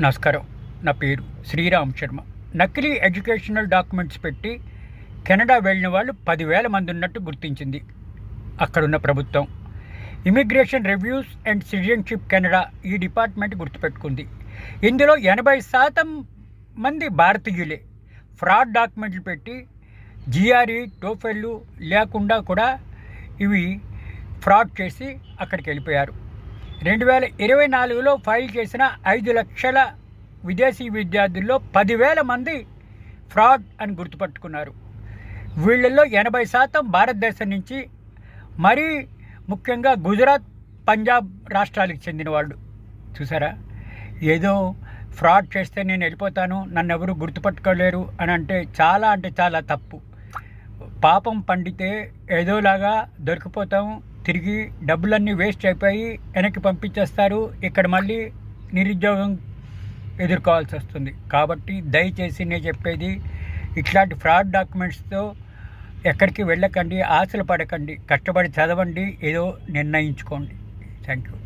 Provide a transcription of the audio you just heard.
నమస్కారం. నా పేరు శ్రీరామ్ శర్మ. నకిలీ ఎడ్యుకేషనల్ డాక్యుమెంట్స్ పెట్టి కెనడా వెళ్ళిన వాళ్ళు పదివేల మంది ఉన్నట్టు గుర్తించింది. అక్కడున్న ప్రభుత్వం. Immigration reviews and citizenship Canada ఈ డిపార్ట్మెంట్ గుర్తుపెట్టుకుంది. ఇందులో ఎనభై శాతం మంది భారతీయులే. ఫ్రాడ్ డాక్యుమెంట్లు పెట్టి జిఆర్ఈ టోఫెళ్ళు లేకుండా కూడా ఇవి ఫ్రాడ్ చేసి అక్కడికి వెళ్ళిపోయారు. రెండు వేల ఇరవై నాలుగులో ఫైల్ చేసిన ఐదు లక్షల విదేశీ విద్యార్థుల్లో పదివేల మంది ఫ్రాడ్ అని గుర్తుపట్టుకున్నారు. వీళ్ళల్లో ఎనభై శాతం భారతదేశం నుంచి మరీ ముఖ్యంగా గుజరాత్ పంజాబ్ రాష్ట్రాలకు చెందిన వాళ్ళు. చూసారా ఏదో ఫ్రాడ్ చేస్తే నేను వెళ్ళిపోతాను నన్ను ఎవరు గుర్తుపట్టుకోలేరు అని అంటే చాలా అంటే చాలా తప్పు. పాపం పండితే ఏదోలాగా దొరికిపోతాం తిరిగి డబ్బులన్నీ వేస్ట్ అయిపోయి వెనక్కి పంపించేస్తారు. ఇక్కడ మళ్ళీ నిరుద్యోగం ఎదుర్కోవాల్సి వస్తుంది. కాబట్టి దయచేసి నేను చెప్పేది ఇట్లాంటి ఫ్రాడ్ డాక్యుమెంట్స్తో ఎక్కడికి వెళ్ళకండి ఆశలు పడకండి కష్టపడి చదవండి ఏదో నిర్ణయించుకోండి. Thank you